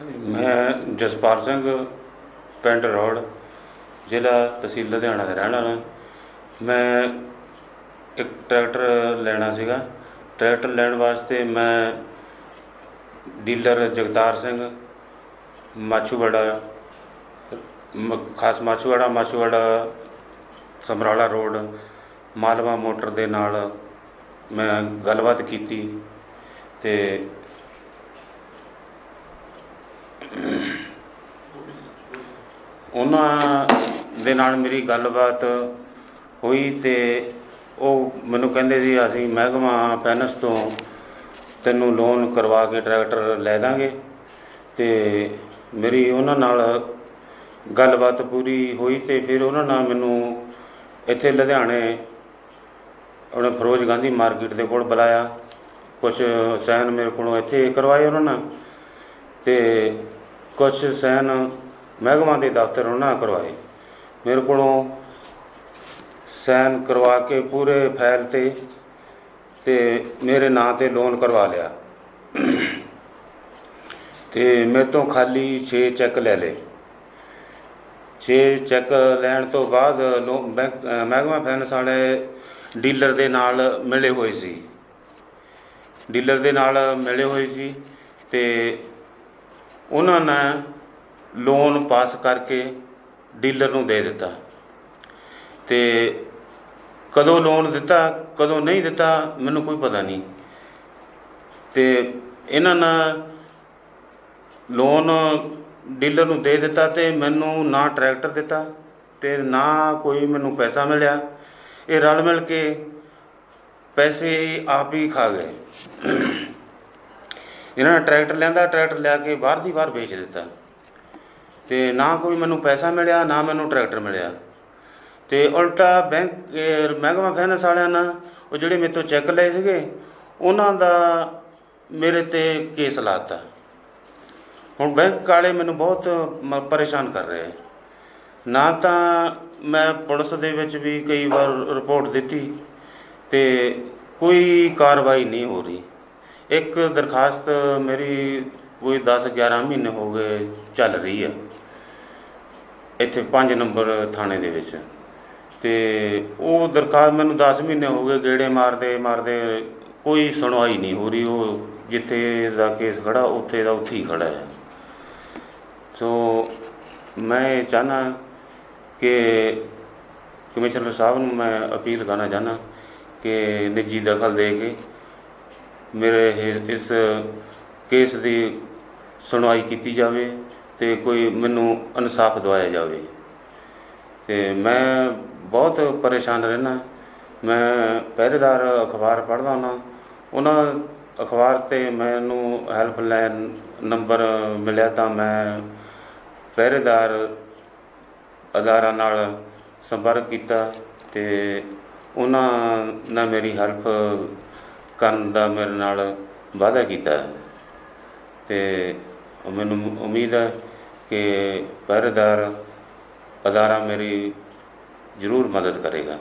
ਮੈਂ ਜਸਪਾਲ ਸਿੰਘ, ਪਿੰਡ ਰੋਡ ਜ਼ਿਲ੍ਹਾ ਤਹਿਸੀਲ ਲੁਧਿਆਣਾ ਦਾ ਰਹਿਣ ਵਾਲਾ। ਮੈਂ ਇੱਕ ਟਰੈਕਟਰ ਲੈਣਾ ਸੀਗਾ। ਟਰੈਕਟਰ ਲੈਣ ਵਾਸਤੇ ਮੈਂ ਡੀਲਰ ਜਗਤਾਰ ਸਿੰਘ, ਮਾਛੂਵਾੜਾ, ਮ- ਖਾਸ ਮਾਛੂਵਾੜਾ ਮਾਛੂਵਾੜਾ ਸਮਰਾਲਾ ਰੋਡ, ਮਾਲਵਾ ਮੋਟਰ ਦੇ ਨਾਲ ਮੈਂ ਗੱਲਬਾਤ ਕੀਤੀ ਤੇ ਉਹਨਾਂ ਦੇ ਨਾਲ ਮੇਰੀ ਗੱਲਬਾਤ ਹੋਈ ਤੇ ਉਹ ਮੈਨੂੰ ਕਹਿੰਦੇ ਸੀ, ਅਸੀਂ ਮਹਿਕਮਾ ਫਾਈਨੈਂਸ ਤੋਂ ਤੈਨੂੰ ਲੋਨ ਕਰਵਾ ਕੇ ਟਰੈਕਟਰ ਲੈ ਦਾਂਗੇ। ਤੇ ਮੇਰੀ ਉਹਨਾਂ ਨਾਲ ਗੱਲਬਾਤ ਪੂਰੀ ਹੋਈ ਤੇ ਫਿਰ ਉਹਨਾਂ ਨਾਲ ਮੈਨੂੰ ਇੱਥੇ ਲੁਧਿਆਣੇ ਉਹਨੇ ਫਿਰੋਜ਼ ਗਾਂਧੀ ਮਾਰਕੀਟ ਦੇ ਕੋਲ ਬੁਲਾਇਆ। ਕੁਝ ਸਾਈਨ ਮੇਰੇ ਕੋਲੋਂ ਇੱਥੇ ਕਰਵਾਏ ਉਹਨਾਂ ਨੇ ਤੇ ਕੁਝ ਸਾਈਨ ਮਹਿਕਮਾ ਦੇ ਦਫ਼ਤਰ ਉਹਨਾਂ ਕਰਵਾਏ। ਮੇਰੇ ਕੋਲੋਂ ਸਾਈਨ ਕਰਵਾ ਕੇ ਪੂਰੇ ਫਾਈਲ ਤੇ ਤੇ ਮੇਰੇ ਨਾਂ ਤੇ ਲੋਨ ਕਰਵਾ ਲਿਆ। ਤੇ ਮੇਰੇ ਤੋਂ ਖਾਲੀ 6 ਚੈੱਕ ਲੈ ਲਏ। 6 ਚੈੱਕ ਲੈਣ ਤੋਂ ਬਾਅਦ ਲੋ- ਬੈਂਕ ਮਹਿਕਮਾ ਫਾਈਨੈਂਸ ਵਾਲੇ ਡੀਲਰ ਦੇ ਨਾਲ ਮਿਲੇ ਹੋਏ ਸੀ। ਡੀਲਰ ਦੇ ਨਾਲ ਮਿਲੇ ਹੋਏ ਸੀ ਤੇ ਉਹਨਾਂ ਨੇ ਲੋਨ ਪਾਸ ਕਰਕੇ ਡੀਲਰ ਨੂੰ ਦੇ ਦਿੱਤਾ। ਤੇ ਕਦੋਂ ਲੋਨ ਦਿੱਤਾ, ਕਦੋਂ ਨਹੀਂ ਦਿੱਤਾ, ਮੈਨੂੰ ਕੋਈ ਪਤਾ ਨਹੀਂ। ਤੇ ਇਹਨਾਂ ਨਾਲ ਲੋਨ ਡੀਲਰ ਨੂੰ ਦੇ ਦਿੱਤਾ ਤੇ ਮੈਨੂੰ ਨਾ ਟਰੈਕਟਰ ਦਿੱਤਾ ਤੇ ਨਾ ਕੋਈ ਮੈਨੂੰ ਪੈਸਾ ਮਿਲਿਆ। ਇਹ ਰਲ ਮਿਲ ਕੇ ਪੈਸੇ ਆਪ ਹੀ ਖਾ ਗਏ। ਇਹਨਾਂ ਨੇ ਟਰੈਕਟਰ ਲਿਆਂਦਾ ਟਰੈਕਟਰ ਲਿਆ ਕੇ ਬਾਹਰ ਦੀ ਬਾਹਰ ਵੇਚ ਦਿੱਤਾ। ਤੇ ਨਾ ਕੋਈ ਮੈਨੂੰ ਪੈਸਾ ਮਿਲਿਆ, ਨਾ ਮੈਨੂੰ ਟਰੈਕਟਰ ਮਿਲਿਆ। ਤੇ ਉਲਟਾ ਬੈਂਕ ਮਹਿਕਮਾ ਫਾਈਨੈਂਸ ਵਾਲਿਆਂ ਨਾਲ ਉਹ ਜਿਹੜੇ ਮੇਰੇ ਤੋਂ ਚੈੱਕ ਲਏ ਸੀਗੇ, ਉਹਨਾਂ ਦਾ ਮੇਰੇ ਤੇ ਕੇਸ ਲਾਤਾ। ਹੁਣ ਬੈਂਕ ਵਾਲੇ ਮੈਨੂੰ ਬਹੁਤ ਮ- ਪਰੇਸ਼ਾਨ ਕਰ ਰਹੇ ਨਾ ਤਾਂ ਮੈਂ ਪੁਲਿਸ ਦੇ ਵਿੱਚ ਵੀ ਕਈ ਵਾਰ ਰਿਪੋਰਟ ਦਿੱਤੀ ਤੇ ਕੋਈ ਕਾਰਵਾਈ ਨਹੀਂ ਹੋ ਰਹੀ। ਇੱਕ ਦਰਖਾਸਤ ਮੇਰੀ ਕੋਈ 10 11 ਮਹੀਨੇ ਹੋ ਗਏ ਚੱਲ ਰਹੀ ਹੈ ਇੱਥੇ 5 ਨੰਬਰ ਥਾਣੇ ਦੇ ਵਿੱਚ। ਤੇ ਉਹ ਦਰਖਾਸਤ ਮੈਨੂੰ 10 ਮਹੀਨੇ ਹੋ ਗਏ, ਗੇੜੇ ਮਾਰਦੇ ਮਾਰਦੇ ਕੋਈ ਸੁਣਵਾਈ ਨਹੀਂ ਹੋ ਰਹੀ। ਉਹ ਜਿੱਥੇ ਦਾ ਕੇਸ ਖੜਾ, ਉੱਥੇ ਦਾ ਉੱਥੇ ਹੀ ਖੜਾ ਹੈ। ਸੋ ਮੈਂ ਇਹ ਚਾਹਨਾ ਕਿ ਕਮਿਸ਼ਨਰ ਸਾਹਿਬ ਨੂੰ ਮੈਂ ਅਪੀਲ ਕਰਨਾ ਚਾਹਨਾ ਕਿ ਨਿੱਜੀ ਦਖਲ ਦੇ ਕੇ ਮੇਰੇ ਇਸ ਕੇਸ ਦੀ ਸੁਣਵਾਈ ਕੀਤੀ ਜਾਵੇ। ਤੇ ਕੋਈ ਮੈਨੂੰ ਇਨਸਾਫ ਦਿਵਾਇਆ ਜਾਵੇ। ਤੇ ਮੈਂ ਬਹੁਤ ਪਰੇਸ਼ਾਨ ਰਹਿਣਾ ਮੈਂ ਪਹਿਰੇਦਾਰ ਅਖਬਾਰ ਪੜ੍ਹਦਾ ਹੁੰਦਾ। ਉਹਨਾਂ ਅਖਬਾਰ ਤੇ ਮੈਨੂੰ ਹੈਲਪਲਾਈਨ ਨੰਬਰ ਮਿਲਿਆ ਤਾਂ ਮੈਂ ਪਹਿਰੇਦਾਰ ਅਦਾਰਾ ਨਾਲ ਸੰਪਰਕ ਕੀਤਾ ਤੇ ਉਹਨਾਂ ਨੇ ਮੇਰੀ ਹੈਲਪ ਕਰਨ ਦਾ ਮੇਰੇ ਨਾਲ ਵਾਅਦਾ ਕੀਤਾ। ਹੈ ਤੇ ਮੈਨੂੰ ਉਮੀਦ ਹੈ ਕਿ ਪਹਿਰੇਦਾਰ ਅਦਾਰਾ ਮੇਰੀ ਜ਼ਰੂਰ ਮਦਦ ਕਰੇਗਾ।